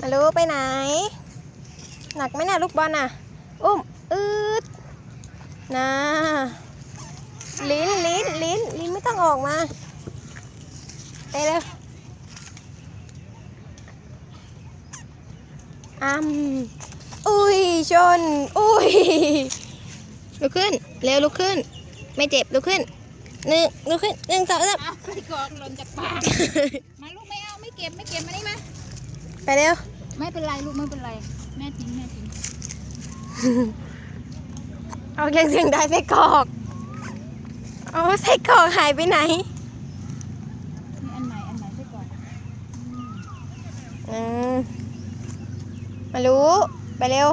มารู้ไปไหน หนักไหมเนี่ยลูกบอลน่ะ อุ้ม อืดนะลิ้นลิ้นลิ้นลิ้นไม่ต้องออกมา ไปเร็วอ้ำอุ้ย ชน อุ้ย ลุกขึ้น เร็วลุกขึ้น ไม่เจ็บลุกขึ้นหนึ่งลุกขึ้นหนึ่งสองสามเอาไส้กรอกหล่นจากปาก มาลูกไม่เอาไม่เก็บไม่เก็บมานี่มา ไปเร็ว ไม่เป็นไรลูกไม่เป็นไร แม่ทิ้งแม่ทิ้งเอาเรียงเสียงได้ไส้กรอกเอาไส้กรอกหายไปไหนนี่อันไหนอันไหนไส้กรอกอืมอืมมารู้ ไปเร็ว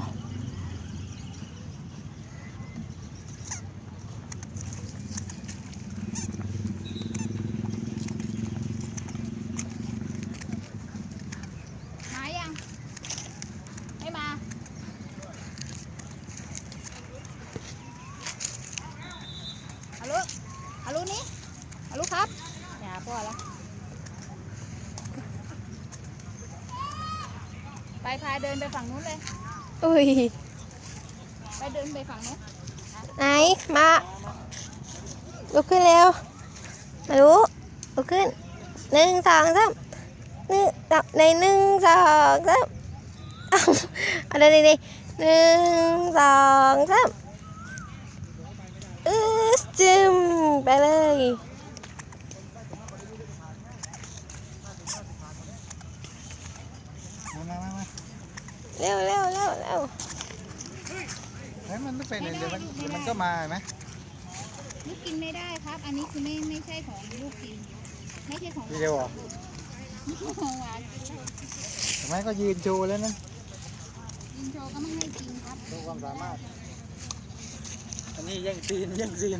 มายังไม่มาอารุ อารุนี่อารุครับอย่าพ่อละไปพายเดินไปฝั่งนู้นเลย อุ้ย ไปเดินไปฝั่งนู้นไหน มา ลุกขึ้นเร็ว มารู้ลุกขึ้นหนึ่งสองสามหนึ่งสองในหนึ่งสองสามเอาเอาเลยดีๆหนึ่งสองสามอือจึม ไปเลย มามามามาเร็วเร็วเร็วเร็วเฮ้ยมันไม่เป็นเดี๋ยวมันเดี๋ยวมันก็มาเห็นไหมลูกกินไม่ได้ครับ อันนี้คือไม่ไม่ใช่ของลูกกิน ไม่ใช่ของวิดีโออะของหวานเห็นไหมก็ยืนโชว์แล้วนะกินโชว์ก็ไม่ให้กินครับโชว์ความสามารถ อันนี้แย่งซีนแย่งซีน